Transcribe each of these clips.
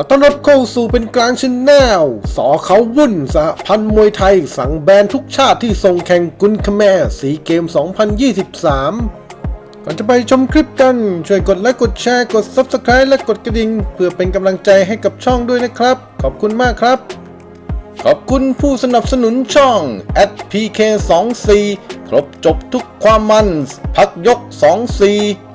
ขอต้อนรับเข้าสู่เป็นกลางชนแนลสอเขาวุ่นสหพันธ์มวยไทย สั่งแบนทุกชาติที่ส่งแข่งกุนคแมสีเกม 2023 ก่อนจะไปชมคลิปกัน ช่วยกดไลค์กดแชร์กด Subscribe และกดกระดิ่ง เพื่อเป็นกำลังใจให้กับช่องด้วยนะครับ ขอบคุณมากครับ ขอบคุณผู้สนับสนุนช่อง @pk24 ครบจบทุกความมัน พักยก 24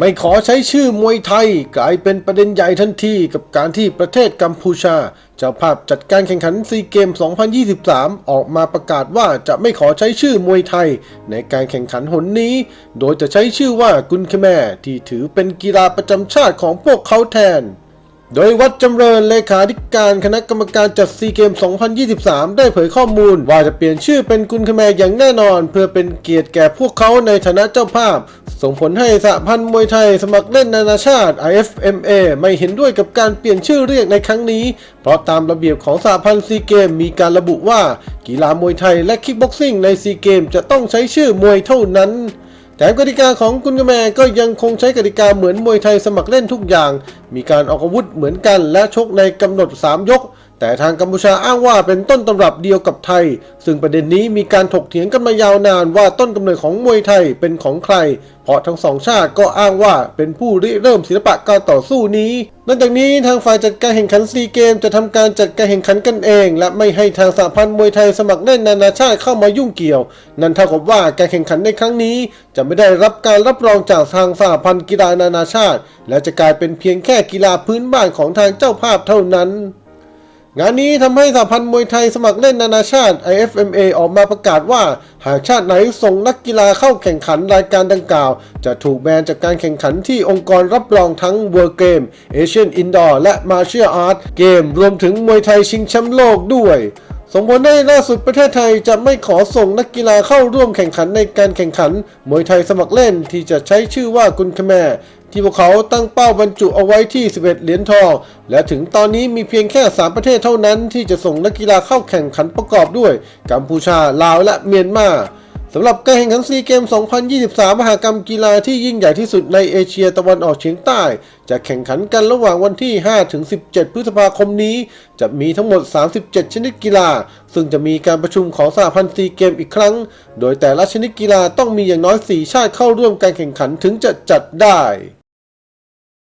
ไม่ขอใช้ชื่อมวยไทย กลายเป็นประเด็นใหญ่ทันทีกับการที่ประเทศกัมพูชา เจ้าภาพจัดการแข่งขันซีเกม 2023 ออกมาประกาศว่าจะไม่ขอใช้ชื่อมวยไทย ในการแข่งขันหนนี้ โดยจะใช้ชื่อว่ากุนคแมที่ถือเป็นกีฬาประจำชาติของพวกเขาแทนโดยวัดจำเริญเลขาธิการคณะกรรมการจัดซีเกม 2023 ได้เผยข้อมูล ว่าจะเปลี่ยนชื่อเป็นกุนคแมอย่างแน่นอน เพื่อเป็นเกียรติแก่พวกเขาในฐานะเจ้าภาพ ส่งผลให้สหพันธ์มวยไทยสมัครเล่นนานาชาติ IFMA ไม่เห็นด้วยกับการเปลี่ยนชื่อเรียกในครั้งนี้ เพราะตามระเบียบของสหพันธ์ซีเกมมีการระบุว่า กีฬามวยไทยและคิกบ็อกซิ่งในซีเกมจะต้องใช้ชื่อมวยเท่านั้นแต่กติกาของกุนกแมก็ยังคงใช้กติกาเหมือนมวยไทยสมัครเล่นทุกอย่าง มีการออกอาวุธเหมือนกันและชกในกำหนด 3 ยก แต่ทางกัมพูชาอ้างว่าเป็นต้นตำรับเดียวกับไทย ซึ่งประเด็นนี้มีการถกเถียงกันมายาวนานว่าต้นกำเนิดของมวยไทยเป็นของใคร เพราะทั้งสองชาติก็อ้างว่าเป็นผู้ริเริ่มศิลปะการต่อสู้นี้นอกจากนี้ทางฝ่ายจัดการแข่งขันซีเกมจะทำการจัดการแข่งขันกันเอง และไม่ให้ทางสหพันธ์มวยไทยสมัครเล่นนานาชาติเข้ามายุ่งเกี่ยว นั่นเท่ากับว่าการแข่งขันในครั้งนี้ จะไม่ได้รับการรับรองจากทางสหพันธ์กีฬานานาชาติ และจะกลายเป็นเพียงแค่กีฬาพื้นบ้านของทางเจ้าภาพเท่านั้น งานนี้ทำให้สหพันธ์มวยไทยสมัครเล่นนานาชาติ IFMA ออกมาประกาศว่า หากชาติไหนส่งนักกีฬาเข้าแข่งขันรายการดังกล่าว จะถูกแบนจากการแข่งขันที่องค์กรรับรองทั้ง World Game Asian Indoor และ Martial Arts Game รวมถึงมวยไทยชิงแชมป์โลกด้วยส่งผลให้ล่าสุดประเทศไทยจะไม่ขอส่งนักกีฬาเข้าร่วมแข่งขันในการแข่งขันมวยไทยสมัครเล่นที่จะใช้ชื่อว่ากุนคแม ที่พวกเขาตั้งเป้าบรรจุเอาไว้ที่ 11 เหรียญทอง และถึงตอนนี้มีเพียงแค่ 3 ประเทศเท่านั้นที่จะส่งนักกีฬาเข้าแข่งขันประกอบด้วย กัมพูชา ลาว และเมียนมาสำหรับการแข่งขันซีเกม 2023 มหากรรมกีฬาที่ยิ่งใหญ่ที่สุดในเอเชียตะวันออกเฉียงใต้ จะแข่งขันกันระหว่างวันที่ 5-17 พฤษภาคมนี้ จะมีทั้งหมด 37 ชนิดกีฬา ซึ่งจะมีการประชุมของสหพันธ์ซีเกมอีกครั้ง โดยแต่ละชนิดกีฬาต้องมีอย่างน้อย 4 ชาติเข้าร่วมการแข่งขันถึงจะจัดได้